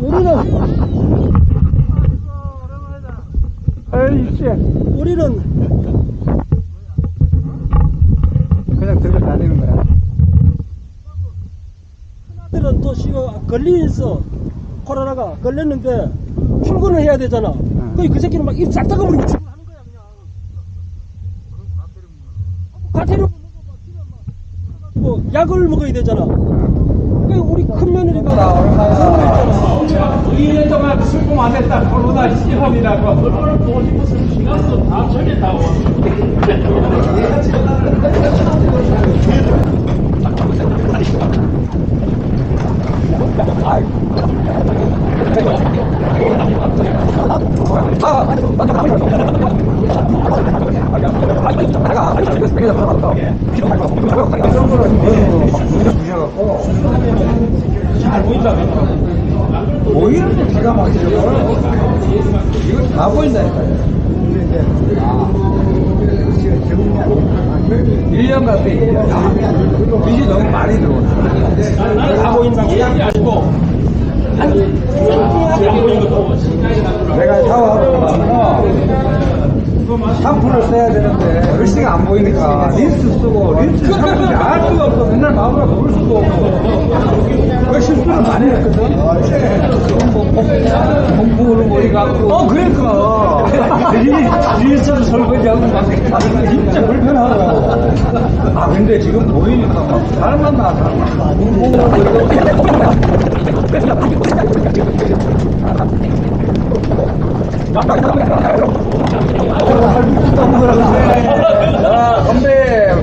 우리는 에이 씨. 우리는 그냥 들고 다니는 거야. 들은 또 씨가 걸리서 코로나가 걸렸는데 출근을 해야 되잖아. 그그 새끼는 막 입 싹 닦아버리고 출근하는 거야 그냥. 과태료 뭐 약을 먹어야 되잖아. 그 우리 큰 며느리가 있잖아. 2년 동안 출금 안 했다 코로나 시험이라고 그걸 보고 싶었으면 시간도 다 저리 다 와. 보이는데 기가 막히죠. 이거 다 보인다니까요. 1년 갔대, 1년. 빚이 너무 많이 들어왔어. 다 보인다고. 내가 샤워하고 샴푸를 써야 되는데 글씨가 안 보이니까 린스 쓰고 린스 샴푸인지 알 수가 없어. 맨날 마음으로 볼 수도 없고 그 실수를 많이 했거든. 공부를 머리 갖고. 어 그러니까. 린스 설거지하고 막 진짜 불편하더라고. 아 근데 지금 보이니까 막 사람만 나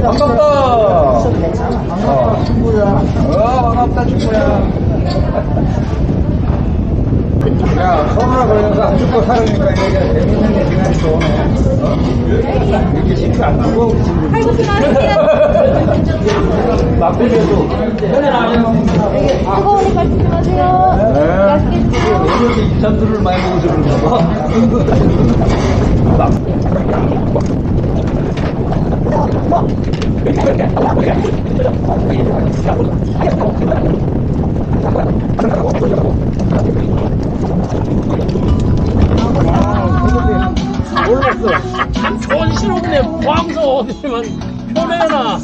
반갑다. 어. 어, 반갑다, 친구야. 야, 코로나 걸려서 안 죽고 살으니까 이게 재밌는 시간이 또 오네. 어? 이렇게 쉽게 안 죽어. 아이고 그만하세요. 나쁘게도. 뜨거우니 말씀 좀 하세요. 네. 맛있게 드세요. 이렇게 입산들을 많이 먹어서 그런가 봐. 참 포항서 어디면 표내나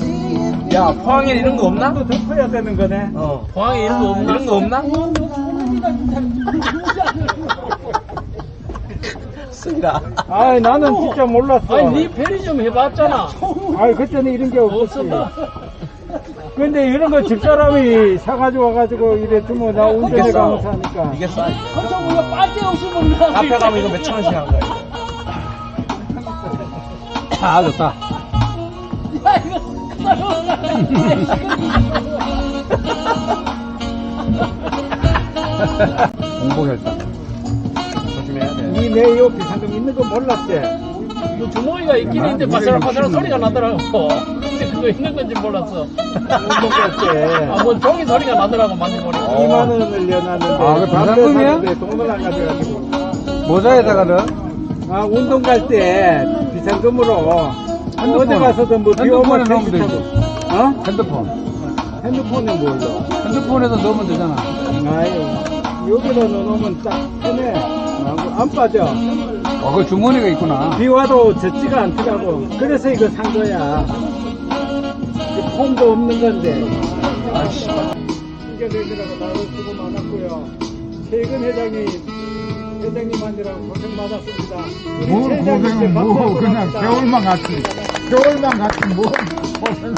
야 포항에 이런 거 없나? 또 덮어야 되는 거네. 어 포항에 이런 거 없나? 이런 거 없나? 쓰기라 아이, 나는 진짜 몰랐어. 아니 니 편의점 해봤잖아 아이, 그때는 이런 게 없었지. 없었나? 근데 이런 거 집 사람이 사가지고 와가지고 이래 주면 나 운전해 이게 싸. 가면서 하니까. 이게 싸 그렇죠 우리가 빨대 없이 먹는 거 앞에 가면 이거 몇천 원씩 하는 거야 아, 좋다. 야 이거 공복혈당. 조심해야 돼 니내 옆에 상금 있는 거 몰랐지? 뭐 주머니가 있긴 있는데 바스락바스락 소리가 나더라고 근데 그거 있는 건지 몰랐어 운동할 때. 아뭐 종이 소리가 나더라고 만져보니까 2만 원을 내놨는데 아, 그? 사는데 돈을 안 가져가지고 모자에다가는 아 운동 갈 때 비상금으로 핸드폰. 어디 가서든 뭐 핸드폰에 비오면 넣으면 되지. 타고 어? 핸드폰. 핸드폰에 뭘 넣어? 핸드폰에다 넣으면 되잖아. 아유 여기다 넣어놓으면 딱 아, 안 빠져 어, 그 주머니가 있구나. 비 와도 젖지가 않더라고 그래서 이거 산 거야 이 폼도 없는 건데 아이씨. 신경되더라고 나도 수고 많았고요 최근 회장이 회장님한테라고 고생 많았습니다 우리 뭘 고생은 뭐, 그냥. 겨울만 같이. 겨울만 같이 뭐. 고생을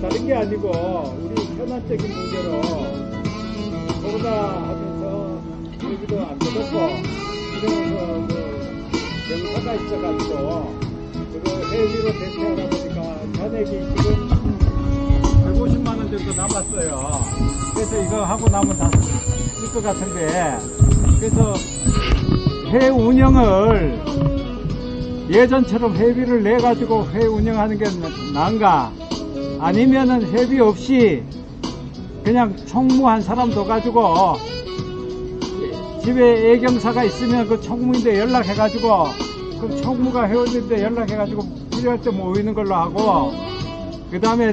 저 다른 게 아니고 우리 현안적인 문제로 코로나 하면서 여기도 안 되겠고 이러면서 그 경사가 있어가지고 그거 해외로 대체하다 보니까 잔액이 지금 150만 원 정도 남았어요. 그래서 이거 하고 나면 다 쓸 것 같은데 그래서 회 운영을 예전처럼 회비를 내 가지고 회 운영하는 게 나은가? 아니면은 회비 없이 그냥 총무 한 사람 더 가지고 집에 애경사가 있으면 그 총무인데 연락해 가지고 그 총무가 회원인데 연락해 가지고 필요할 때 모이는 걸로 하고 그 다음에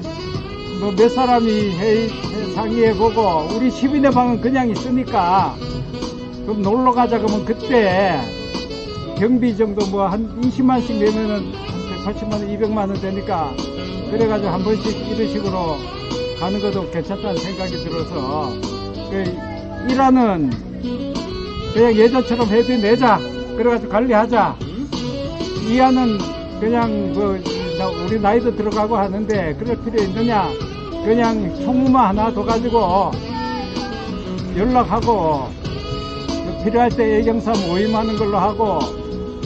뭐 몇 사람이 회의 상의해 보고 우리 12대 방은 그냥 있으니까 그럼 놀러 가자 그러면 그때 경비 정도 뭐 한 20만씩 내면은 한 180만 원, 200만 원 되니까 그래가지고 한 번씩 이런 식으로 가는 것도 괜찮다는 생각이 들어서 그 일하는 그냥 예전처럼 해도 내자. 그래가지고 관리하자. 이하는 그냥 뭐 나- 우리 나이도 들어가고 하는데 그럴 필요 있느냐. 그냥 총무만 하나 더 가지고 연락하고 필요할 때 예경사 모임하는 걸로 하고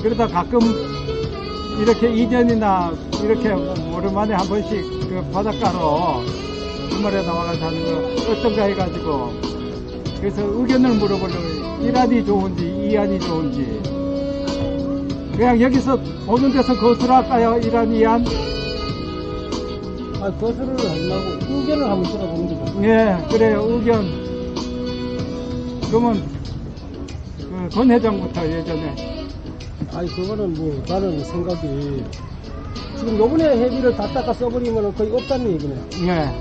그러다 가끔 이렇게 이전이나 이렇게 오랜만에 한 번씩 그 바닷가로 주말에 나와가지고 하는 거 어떤가 해가지고 그래서 의견을 물어보려고 일안이 좋은지 이안이 좋은지. 그냥 여기서 보는 데서 거스를 할까요? 이안 이안? 아, 하지 말고 의견을 한번 들어보는 거죠. 예 그래요. 의견. 그러면 그권 회장부터 예전에 아니, 그거는 뭐, 나는 생각이, 지금 요번에 회비를 다 닦아 써버리면 거의 없다는 얘기네. 예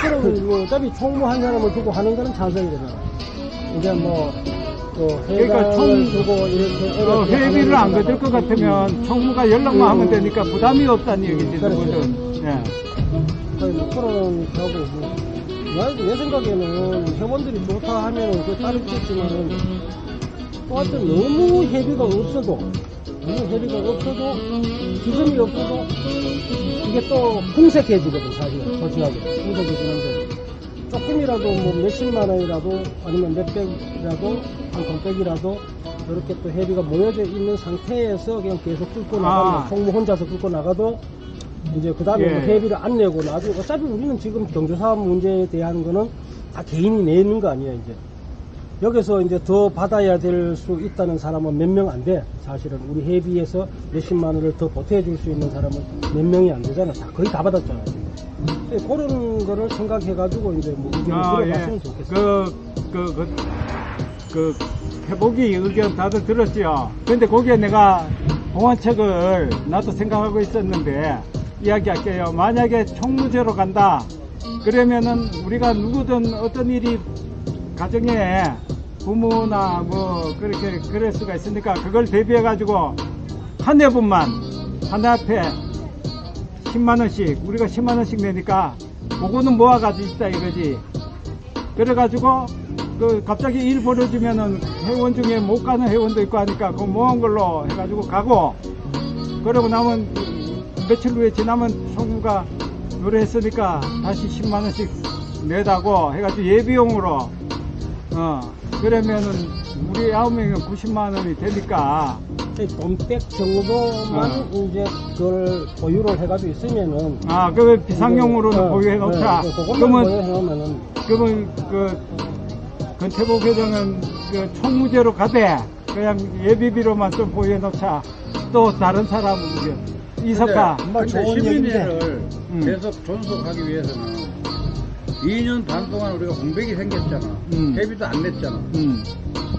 그럼 뭐 어차피 총무 한 사람을 두고 하는 거는 찬성이잖아. 이제 뭐, 또 그러니까 총- 두고 이렇게 어, 회비를 안 하는 거둘 것 같으면 총무가 연락만 하면 되니까 부담이 없다는 얘기지 그렇죠. 누구든 예. 거의 뭐 그런 하고 뭐. 나- 내 생각에는 회원들이 좋다 하면은 그 따르겠지만은 또 하여튼 너무 회비가 없어도 너무 회비가 없어도 기금이 없어도 이게 또 풍색해지거든 사실은 솔직하게. 풍색해지는데. 조금이라도 뭐 몇십만 원이라도 아니면 몇백이라도 한 공백이라도 이렇게 또 회비가 모여져 있는 상태에서 그냥 계속 끌고 나가면 아. 총무 혼자서 끌고 나가도 이제 그 다음에 예. 뭐 회비를 안 내고 나중에 어차피 우리는 지금 경조사업 문제에 대한 거는 다 개인이 내는 거 아니야 이제 여기서 이제 더 받아야 될 수 있다는 사람은 몇 명 안 돼. 사실은 우리 회비에서 몇십만 원을 더 보태줄 수 있는 사람은 몇 명이 안 되잖아. 다 거의 다 받았잖아. 지금. 근데 그런 거를 생각해가지고 이제 뭐 의견을 아, 들어봤으면 예. 좋겠어. 그, 그, 그, 그, 회복이 의견 다들 들었죠. 근데 거기에 내가 공안책을 나도 생각하고 있었는데, 이야기할게요. 만약에 총무제로 간다. 그러면은 우리가 누구든 어떤 일이 가정에 부모나 뭐 그렇게 그럴 수가 있으니까 그걸 대비해 가지고 한 회분만 한 앞에 10만 원씩, 우리가 10만 원씩 내니까 그거는 모아 가지고 있다 이거지. 그래 가지고 그 갑자기 일 벌어지면은 회원 중에 못 가는 회원도 있고 하니까 그 모은 걸로 해가지고 가고 그러고 나면 며칠 후에 지나면 총무가 노래했으니까 다시 10만 원씩 내다고 해가지고 예비용으로 어 그러면은 우리 아홉 명이면 90만 원이 되니까. 돈백 정도만 어. 이제 그걸 보유를 해가지고 있으면은 아그 비상용으로는 어, 보유해 놓자. 네, 그것만 그러면 보유해 놓으면은. 그러면 그 건태복 회장은 그 총무제로 가되 그냥 예비비로만 좀 보유해 놓자. 또 다른 사람은 이제 이석화 근데 좋은 시민회를 음. 계속 존속하기 위해서는 2년 반 동안 우리가 공백이 생겼잖아. 음. 회비도 안 냈잖아. 음,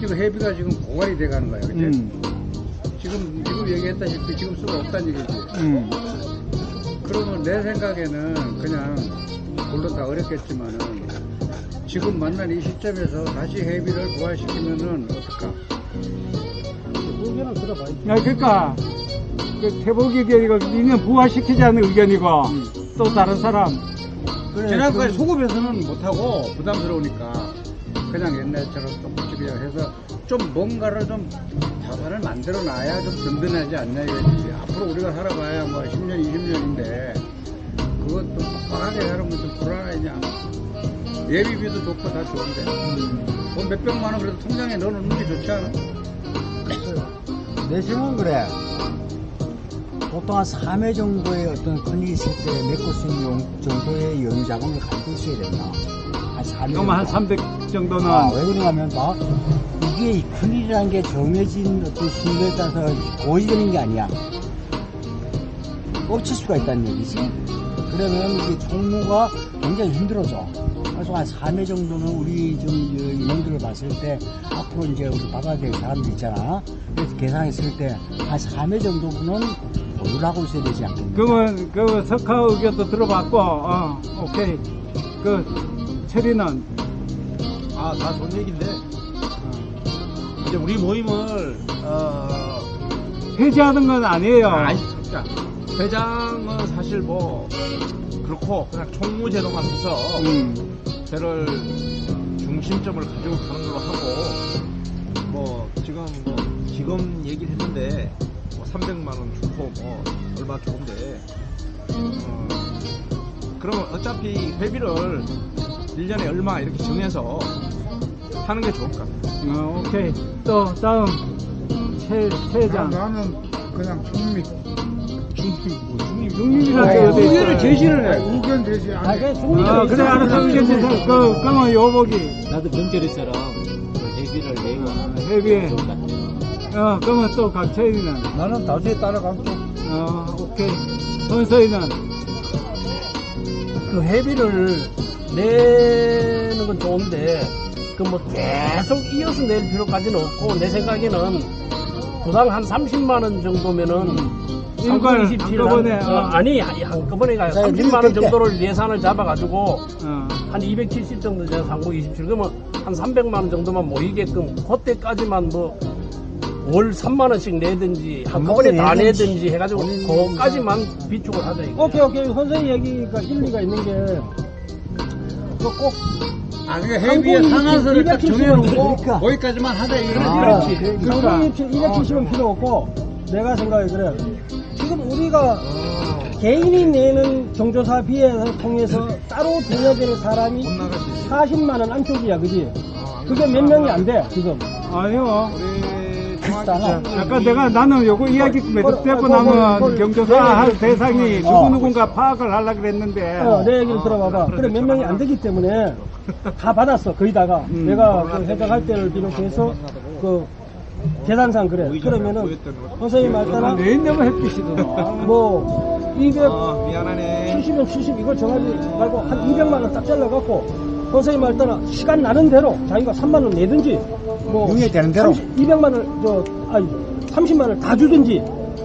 지금 회비가 지금 고갈이 돼 가는 거야. 그치? 음, 지금, 지금 얘기했다시피 지금 쓰고 없다는 얘기지. 음. 그러면 내 생각에는 그냥 물론 다 어렵겠지만은 지금 만난 이 시점에서 다시 회비를 부활시키면은 어떨까? 의견을 들어봐야지. 야, 그러니까 그 태복이 이거 이는 부활시키자는 의견이고 또 다른 사람 지난까지 소급해서는 못하고 부담스러우니까 그냥 옛날처럼 똑같이 그냥 해서 좀 뭔가를 좀 자산을 만들어 놔야 좀 든든하지 않냐 이거지. 앞으로 우리가 살아봐야 뭐 10년, 20년인데 그것도 빡빡하게 살으면 좀 불안하냐. 예비비도 좋고 다 좋은데 돈 몇백만 원 그래도 통장에 넣어놓는 게 좋지 않아? 내 생각은 그래. 보통 한 3회 정도의 어떤 큰일이 있을 때 메꿀 수 있는 용- 정도의 여유 자금을 갖고 있어야 된다. 한 3회 그러면 한 정도. 300 정도는 아, 왜 그러냐면 봐. 이게 큰일이라는 게 정해진 어떤 순서에 따라서 고의되는 게 아니야. 멈출 수가 있다는 얘기지. 그러면 이게 총무가 굉장히 힘들어져. 그래서 한 3회 정도는 우리 좀 인원들을 봤을 때 앞으로 이제 우리 받아야 될 사람들 있잖아. 그래서 계산했을 때 한 3회 정도는 하고 있어야 되지 않겠냐. 그러면 그 석하 의견도 들어봤고 어 오케이 그 처리는 아, 다 좋은 얘기인데. 이제 우리 모임을, 어, 해지하는 건 아니에요. 아니, 그러니까, 회장은 사실 뭐, 그렇고, 그냥 총무제도만 해서, 음. 배를 중심점을 가지고 가는 걸로 하고, 뭐, 지금 뭐, 지금 얘기를 했는데, 뭐, 300만원 주고, 뭐, 얼마 좋은데, 어, 그러면 어차피 회비를 1년에 얼마 이렇게 정해서 하는 게 좋을 것 같아요. 어, 오케이. 또 다음 최 최장. 나는 그냥 중립. 중립이라는 게 어디 의견을 있어요? 제시를 해. 의견 제시 안 아, 해. 그냥 중립. 어, 그래 알았어. 의견 제시. 그 그러면 요복이 나도 명절에 처럼 그 회비를 내고 회비에. 어, 그러면 또 각차이는. 나는 다수에 따라가고 어, 오케이. 선서이는 그 회비를 내는 건 좋은데 그 뭐 계속 이어서 낼 필요까지는 없고 내 생각에는 부당 한 30만 원 정도면은 일괄 27 한꺼번에, 한- 어. 어, 아니 한꺼번에 자, 30만 원 때. 정도를 예산을 잡아가지고 어, 한270 정도 되는 상고 27 그러면 한 300만 원 정도만 모이게끔 그때까지만 뭐 월 3만 원씩 내든지 한꺼번에 다 내든지. 내든지 해가지고 그거까지만 비축을 하자 이거. 오케이 오케이 선생님 얘기가 일리가 있는 게 그꼭 아, 그게 항공이 상한선을 딱 270 정해놓고 그러니까. 거기까지만 하자 이거는 아, 그렇지. 그러니까 항공이 270은 필요 없고 내가 생각해 그래 지금 우리가 개인이 내는 경조사비에 통해서 따로 들여야 되는 사람이 40만 원 안쪽이야 그지 그게 몇 명이 안 돼 지금 아니요. 우리 비슷하나? 아까 내가 나는 요거 이야기 되고 나면 경조사 할 대상이 누구 누군가 파악을 하려고 그랬는데. 어, 내 얘기를 들어봐봐. 그래, 몇 명이 안 되기 때문에 다 받았어, 거의 다가. 음. 내가 그 회장할 때를 비롯해서 그 계산상 그래. 그러면은 선생님 말 따라 내 인내면 햇빛이더라. 뭐 270은 어, 미안하네. 70 이걸 정하지 말고 한 200만 원 딱 잘라갖고 선생님 말 따라 시간 나는 대로 자기가 3만 원 내든지 뭐 용이 되는 대로. 200만 원, 저, 아니, 30만 원을 다 주든지,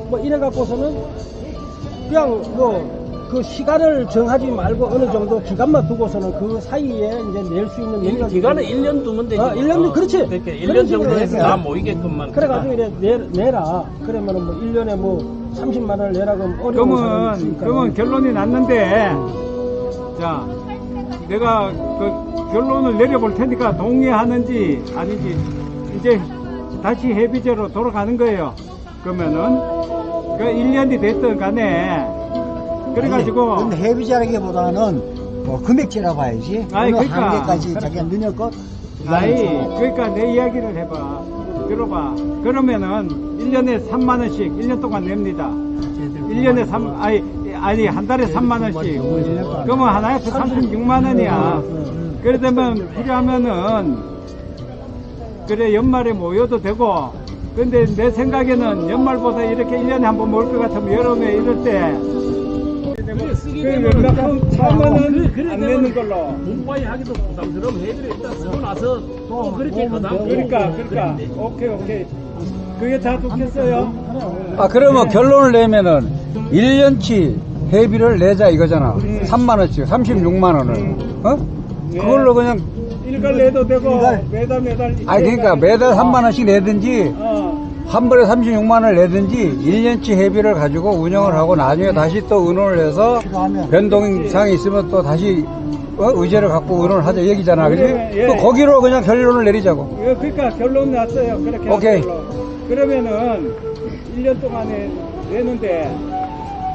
뭐, 이래 갖고서는, 그냥, 뭐, 그 시간을 정하지 말고 어느 정도 기간만 두고서는 그 사이에 이제 낼 수 있는 여유가 기간은 있거든. 1년 두면 되지. 아, 1년 도 그렇지. 그러니까 1년 그런 정도 식으로 해서 해서. 다 모이게끔만. 그래 가지고 이래 내, 내라. 그러면은 뭐 1년에 뭐 30만 원을 내라 그러면 어려운 그러면. 그러면 결론이 났는데, 자, 내가 그 결론을 내려볼 테니까 동의하는지 아닌지, 이제 다시 해비제로 돌아가는 거예요. 그러면은, 그 1년이 됐든 간에, 그래가지고, 근데 해비자라기보다는 뭐 금액제라고 봐야지. 아니, 그러니까. 한계까지 자기가 능력껏 아이, 그러니까 내 이야기를 해봐. 들어봐. 그러면은 1년에 3만 원씩 1년 동안 냅니다. 1년에 3 아니 아니 한 달에 3만 원씩. 그러면 하나에 36만 원이야. 그래 되면 필요하면은 그래 연말에 모여도 되고 근데 내 생각에는 연말보다 이렇게 1년에 한 번 모일 것 같으면 여름에 이럴 때 쓰기 그 되면 연락금 4만 그래, 그래 원안 되면 내는 걸로. 공부하기 하기도 부담스러우면 해비를 일단 쓰고 나서 또 그렇게 가다 그러니까 그러니까 오케이 오케이 그게 다 좋겠어요. 아, 그러면 결론을 내면은 1년치 회비를 내자 이거잖아. 3만원씩, 36만원을. 어? 그걸로 그냥, 일괄 내도 되고 매달 매달. 아니, 그러니까 매달 3만 원씩 내든지, 어. 한 번에 36만 원을 내든지, 1년치 회비를 가지고 운영을 하고 나중에 다시 또 의논을 해서. 변동사항이 있으면 또 다시 어? 의제를 갖고 의논을 하자 얘기잖아. 그지? 예, 예. 또 거기로 그냥 결론을 내리자고. 이거 그러니까 결론 났어요. 그렇게 오케이. 하는 걸로. 그러면은 1년 동안에 내는데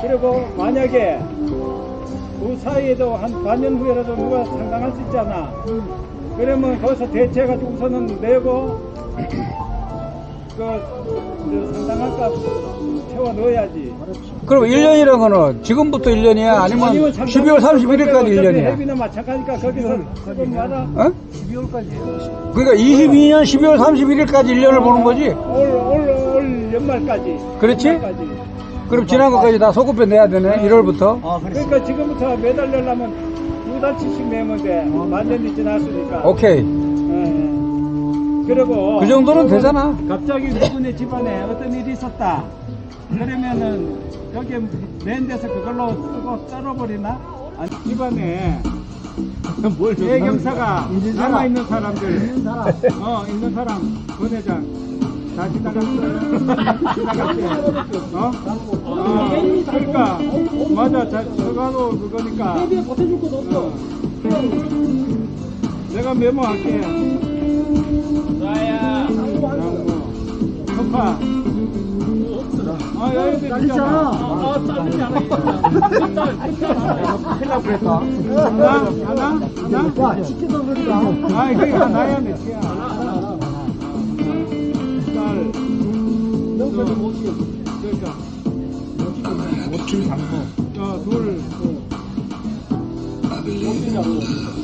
그리고 만약에 그 사이에도 한 반년 후에라도 누가 상당할 수 있잖아. 그러면 거기서 대체해가지고 우선은 내고 그, 저 상당한 값 채워 넣어야지. 그럼 1년이라는 거는 지금부터 1년이야? 아니면 12월 31일까지 1년이야? 회비는 마찬가지니까 거기서 쓰고 말아. 어? 12월까지. 그러니까 22년 12월 31일까지 1년을 보는 거지? 올, 올, 올 연말까지. 그렇지? 연말까지. 그럼 지난 것까지 다 소급해 내야 되네, 1월부터. 어, 그래. 그러니까 지금부터 매달 내려면 두 달치씩 내면 돼. 만년이 지났으니까. 오케이. 예, 예. 그리고 그 정도는 되잖아. 갑자기 누구네 집안에 어떤 일이 있었다. 그러면은 여기에 낸 데서 그걸로 쓰고 썰어버리나? 아니 집안에 뭘내 경사가 남아 있는 사람들 있는 사람 어 있는 사람 본회장 다 지나갔어요 지나갔대 어? 어 그러니까 맞아 자, 저가도 그거니까 회비에 보태줄 것도 없어. 어. 내가 메모할게 나야 소파 아 여기도 있잖아 아 짜증이 안 큰일 날 뻔했다 하나 하나 하나 야, 시켜서 그러니까. 아, 그게 하나야, 몇 개야? 명까지 못 지어. 그러니까. 오칠 장소. 어, 둘. 밑에.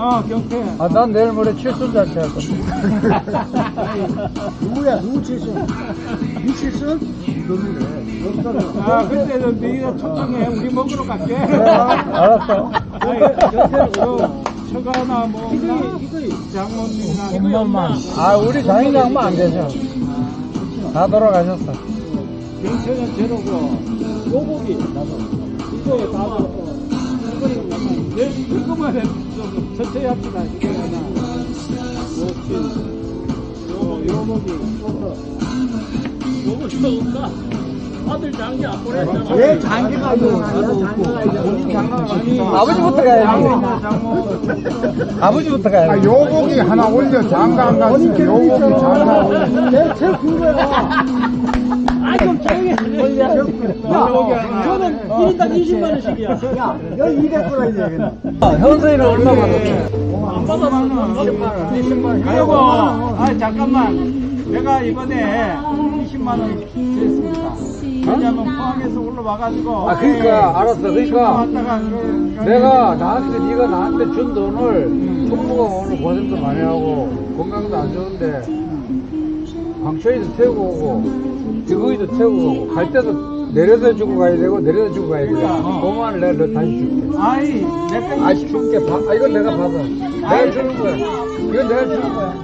어, 경태. 아, 난 내일 모레 칠순 잔치 할 건데. 누구야? 누구 칠순? 니 칠순? 아, 그때는 네가 초청해. 우리 먹으러 갈게. 알았어. 아니, 경태는 그, 처가나 뭐, 장모님이나. 엄마만. 아, 우리 장인장만 안 되죠. 다 돌아가셨어. 경태는 제로고 요복이 나도 이거 다 이거 는내 이거만 해좀 천천히 합시다 이거 하나 요친 요 요복이 요거 좋을까 아들 장기 안 보냈잖아 왜 장기가 있는 장가가 아버지부터 가야지. 장모 장모 아버지부터 가야지. 아, 요복이 하나 올려 장가 안 갔으면 요복이 장가 올려. 내 제일 큰 거야. 아, 좀 조용히 해. 야, 저는 1인당 20만 원씩이야. 야, 너 200불 이야 그냥. 현수이는 얼마 받았어? 안 받아봤나 20만 원 그리고 아 잠깐만 내가 이번에 20만 원 냈습니다 왜냐면 포항에서 올라와가지고 아, 그러니까, 알았어. 그러니까. 내가 나한테 네가 나한테 준 돈을 총무가 오늘 고생도 많이 하고 건강도 안 좋은데 광천이도 태우고 오고 지구이도 태우고 갈 때도 내려다 주고 가야 되고 내려다 주고 가야 돼. 그러니까. 5만 원 내가 너 다시 줄게. 아이 내가 아 줄게. 바, 아 이건 내가 받아. 내가 주는 거야. 이건 내가 주는 거야.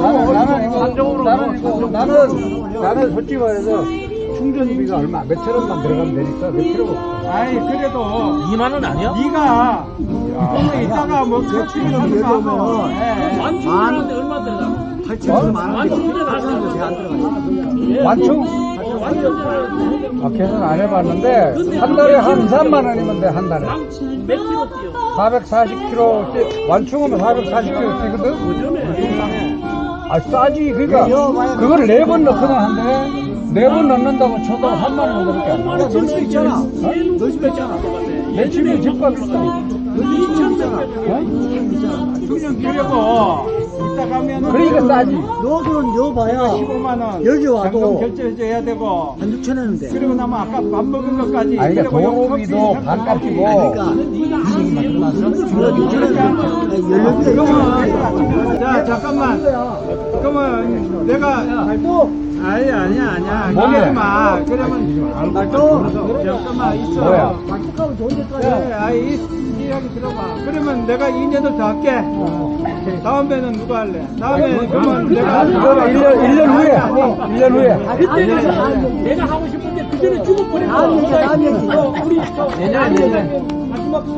나는 나는 이거 나는 이거 나는 나는 솔직히 말해서 충전비가 얼마 몇천 원만 들어가면 되니까 그 필요가 없어. 아이 그래도 2만 원 아니야? 네가 오늘 이따가 뭐거 하고 예. 만원인데 얼마 들어가? 8천원 만 원. 만원 제안 들어가. 완충? 아, 계산 안 해봤는데, 한 달에 한 3만 원이면 돼, 한 달에. 몇 킬로 뛰어? 440km, 뛰- 완충하면 440km 뛰거든? 아, 싸지. 그니까, 그걸 네 번 넣거든, 한데, 네 번 넣는다고 쳐도 3만 원 정도밖에 안 나와. 야, 널 수도 있잖아. 널 수도 있잖아. 내 집에 집값 비싸. 너 2천 있잖아. 그냥 그려고 이따 가면은 그러니까 싸지. 너는 여봐야 15만 원 여기 와도 잔금 결제해줘야 되고 한 6천 원인데. 그리고 나면 아까 밥 먹은 것까지 아니, 그러니까 그리고 도로비도 커피 반값이고. 그러니까 이 얘기 만들어놨어. 중간 6천 원. 연료비가 그러면 자 잠깐만 그러면 내가 아니 아니야 아니야 뭔데? 그러지 마 그러면 잠깐만 있어 뭐야? 막국하면 좋은 데까지. 네, 아이 이 이야기 들어봐 그러면 내가 2년을 더 할게 다음에는 누가 할래 다음에 그러면 내가 이거는 1년, 1년 후에. 1년 후에. 내가 하고 싶은데 그 전에 죽어버려. 다음 얘기, 다음 얘기. 우리 내년에, 내년에.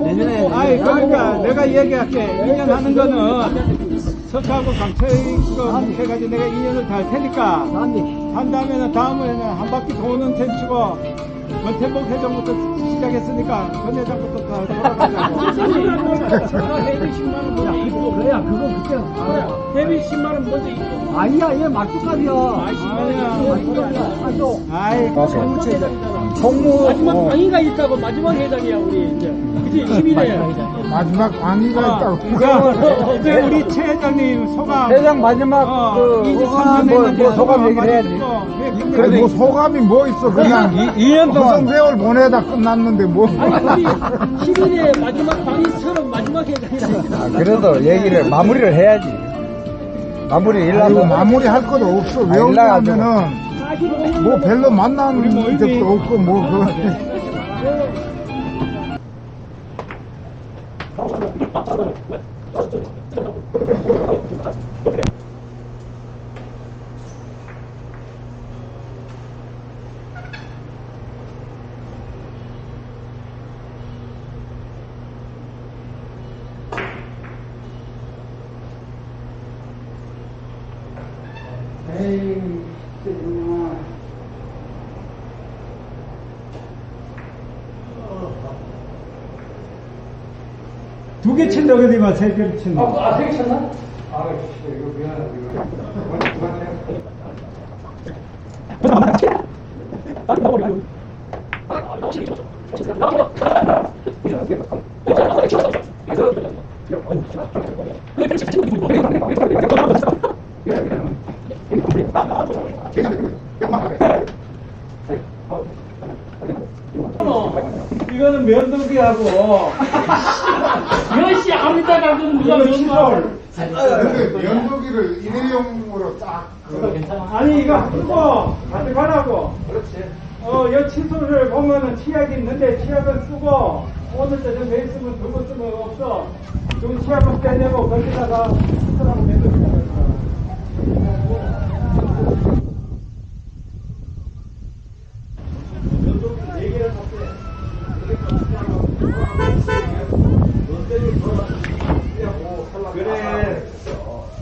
내년에. 아이 그러니까 내가 얘기할게 2년 하는 거는 석하고 강철 거 해가지고 내가 2년을 더할 테니까. 한 다음에는 다음에는 한 바퀴 도는 셈 치고 권태복 회장부터 시작했으니까 권 회장부터 다 돌아가자고 회비 10만 원 먼저 있고. 그래야, 그거 그때. 회비 10만 원 먼저 있고. 아니야, 얘 아니야. 아이 총무. 마지막 어. 방위가 있다고 마지막 회장이야 우리 이제 그지 10일에 마지막 광희가 있다고. 자, 이제 우리 최 회장님 소감 회장 마지막 어, 그, 23년 소감, 뭐, 뭐 소감 얘기를 해야지. 그래, 뭐 소감이 뭐 있어, 그냥. 이- 이년 동안. 세월 보내다 끝났는데 뭐. 아니 우리 10일에 마지막 방위처럼 마지막 회장이라니까 아, 그래도 얘기를 마무리를 해야지. 마무리 아이고, 일하고 마무리 할 것도 없어. 왜 아. 없냐면은, 뭐 별로 만난 적도 없고, 뭐, 그. 頭にこ。 두개 친다 그러더만 세 개를 친다. 아, 되게 쳤나? 아, 이거 미안하다, 이거. 이거는 면도기하고 몇시 아무리다 가도 누가 칫솔. 근데 면도기를 일회용으로 딱 그, 아니 이거 쓰고 가져가라고. 그렇지. 어, 이 칫솔을 보면은 치약이 있는데 치약은 쓰고 오늘 저녁 돼 있으면 두고 쓰면 없어. 그 치약은 빼내고 거기다가 칫솔하고 면도기다가. 그래.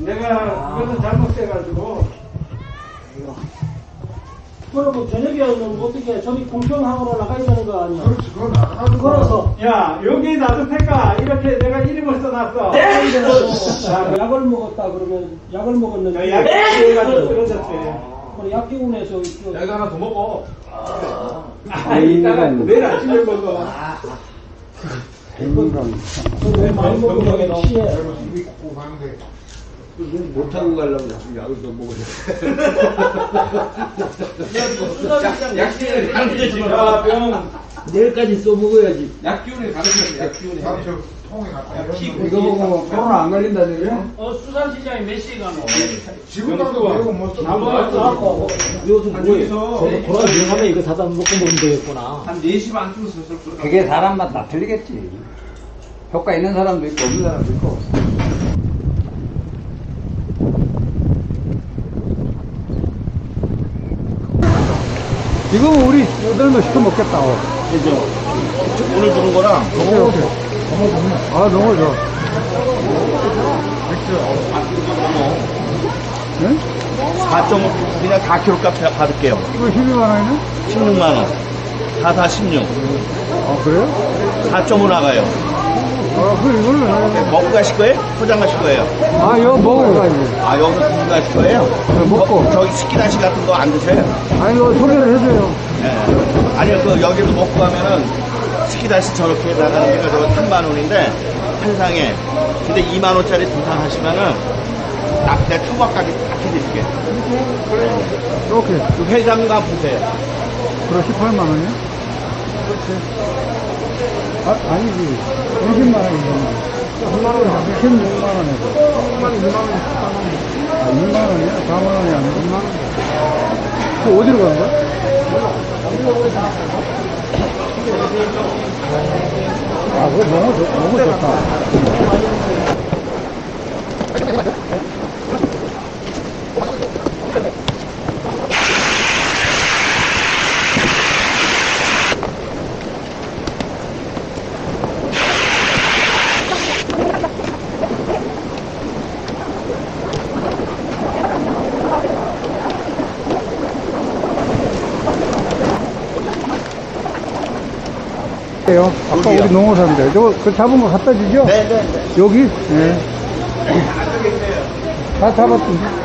내가 그것은 잘못돼가지고. 그럼 뭐 저녁에는 어떻게 저기 공평하고 나가야 되는 거 아니야? 그렇지 그건 나가는 걸어서 야, 여기 놔둘 테니까 이렇게 내가 이름을 써놨어. 자, 약을 먹었다 그러면 약을 먹었는데 야, 약이 해가지고 쓰러졌대. 그럼 약기운에서 내가 하나 더 먹어. 아, 이따가 내일 아침에 먹어. 왜 많이 먹으면 취해 고 가는데 못하고 가려고 약을 더 먹어야 야, 병. 내일까지 써먹어야지 약기운에 가르쳐 약기운에. 나도 저 통에 갖다 이거 이거 보고 코로나 안 걸린다는 얘기야? 어 수산시장에 몇 시에 가노? 지금 가도 매우 못 써. 요즘 뭐해 돌아 유명하면 이거 사다 먹고 먹으면 되겠구나 한 4시 반쯤 슬슬 들어가. 그게 사람마다 다 틀리겠지. 효과 있는 사람도 있고, 없는 사람도 있고. 지금 우리 여덟 시켜 먹겠다. 오늘 주는 거랑 아, 너무 좋아. 4.5 그냥 4kg 값 받을게요. 이거 12만 원이네? 16만 원. 4, 4, 16. 아, 그래요? 4.5 나가요. 아, 그, 이거는. 먹고 가실 거예요? 포장 가실 거예요? 아, 이거 먹어야지. 아, 여기서 구분 가실 거예요? 네, 먹고. 저, 저기 스키다시 같은 거 안 드세요? 아니, 이거 소개를 해줘요. 예. 아니요, 그, 여기도 먹고 가면은 스키다시 저렇게 나가는 데가 저거 3만 원인데, 한 상에. 근데 2만 원짜리 두 상 하시면은, 딱내 초밥까지 다 해드릴게요. 이렇게. 그 회장가 보세요. 그럼 18만 원이야? 그렇지. 아, 아니지. 20만 원이잖아. 16만 원에서. 16만 원, 2만 원. 아, 2만 원이야? 4만 원이 아니고 2만 원. 그 어디로 가는 거야? 아, 그거 너무, 좋- 너무 좋다. 요 아까 우리 농어사인데 저거 그 잡은 거 갖다 주죠? 네네네. 여기? 네. 다 잡았던데.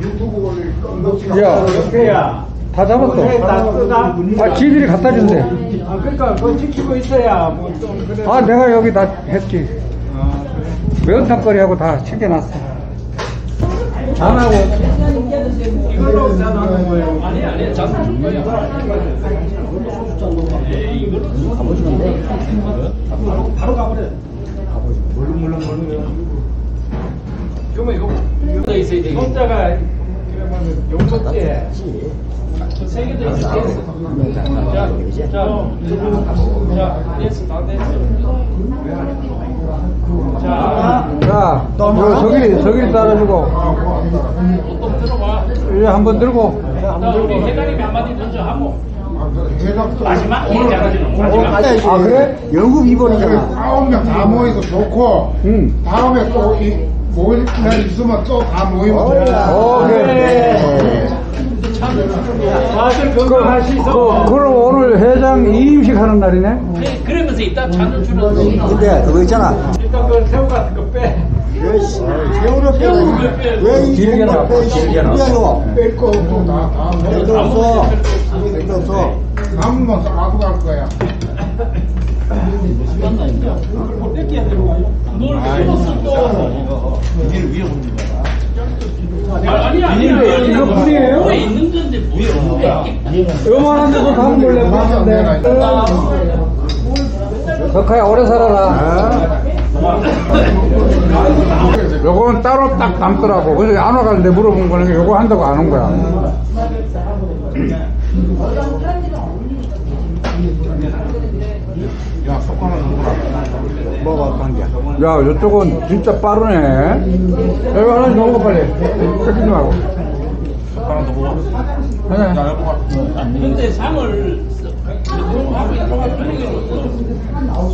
유튜브 올릴 거 야, 옆에야. 다 잡았어. 아, 지들이 갖다 준대. 아, 그러니까 그거 지키고 있어야 뭐 좀 그래. 아, 내가 여기 다 했지. 매운탕거리하고 다 챙겨놨어. 안 하고. 이걸로 짜놓은 거예요. 아니, 아니, 짜놓은 거예요. 바로 가버려. 그러면 이거 있어야 되겠 손자가 그러면 용석제 세 개도 있을 때 자, 자, 자, 됐어, 다 됐어. 자, 자, 요 저기, 저기 따라주고, 또 들어봐. 이제 한번 들고. 자, 우리 하고. 마지막. 아 그래? 영국 입원이잖아. 아홉 명 다 모이도 좋고 응. 다음에 또 이, 모일 날 있으면 또 다 모이면 좋다. 오케이. 그. 그, 그럼 오늘 회장 이임식 하는 날이네? 네, 그러면서 이따 잔을 주는 근데 그거 있잖아. 일단 그 새우 같은 거 빼. 왜 씨, 세월을 빼다니? 왜이 길게 나와, 길게. 나와? 뺄거 필요 없어. 필요 없어. 남으면 싸고 갈 거야. 뭘 풀었어 또. 아니 아니 이거- 이거 풀이에요? 왜 있는 건데 없는데. 요만한 데서 다 몰래 봤는데. 덕하야 오래 살아라. 요건 따로 딱 담더라고. 그래서 안 와가는데 물어본 거는 요거 한다고 안 온 거야. 뭐가 관계야? 야, 이쪽은 진짜 빠르네. 여기 하나 좀 먹어, 빨리. 뺏기지 말고. 하나 더 먹어. 근데 상을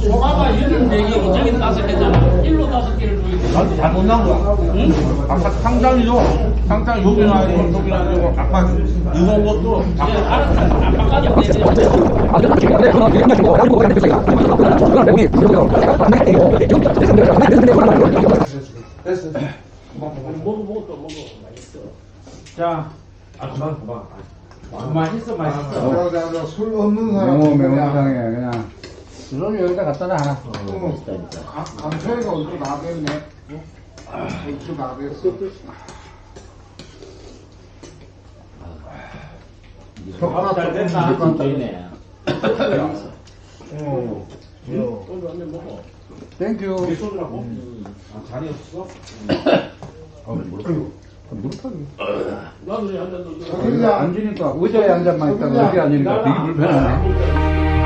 소가가 일을 네개 저기 다섯 개잖아. 일로 다섯 개를 주고 잘못 나온 거야. 응? 아까 상장이죠. 상장 여기 놔야지, 여기 놔야지. 아까 이런 것도 이제 알았다. 안 바꿔도 돼. 먹어 먹어 또 먹어. 맛있어. 자, 아 그만 그만. 맛있어 맛있어. 내가 내가 술 없는 사람 명호 명호상에 그냥. 그럼 여기다 갖다 놔, 하나. 감소리가 어디로 나겠네. 어디로 나겠어. 하나 잘 됐나? 되네. 어. 소주 한잔 먹어. 땡큐. 소주라고? 아 잔이 없어? 나도 한잔 더. 저기야 앉으니까 의자에 앉아만 있다가 어디 앉으니까 되게 불편하네.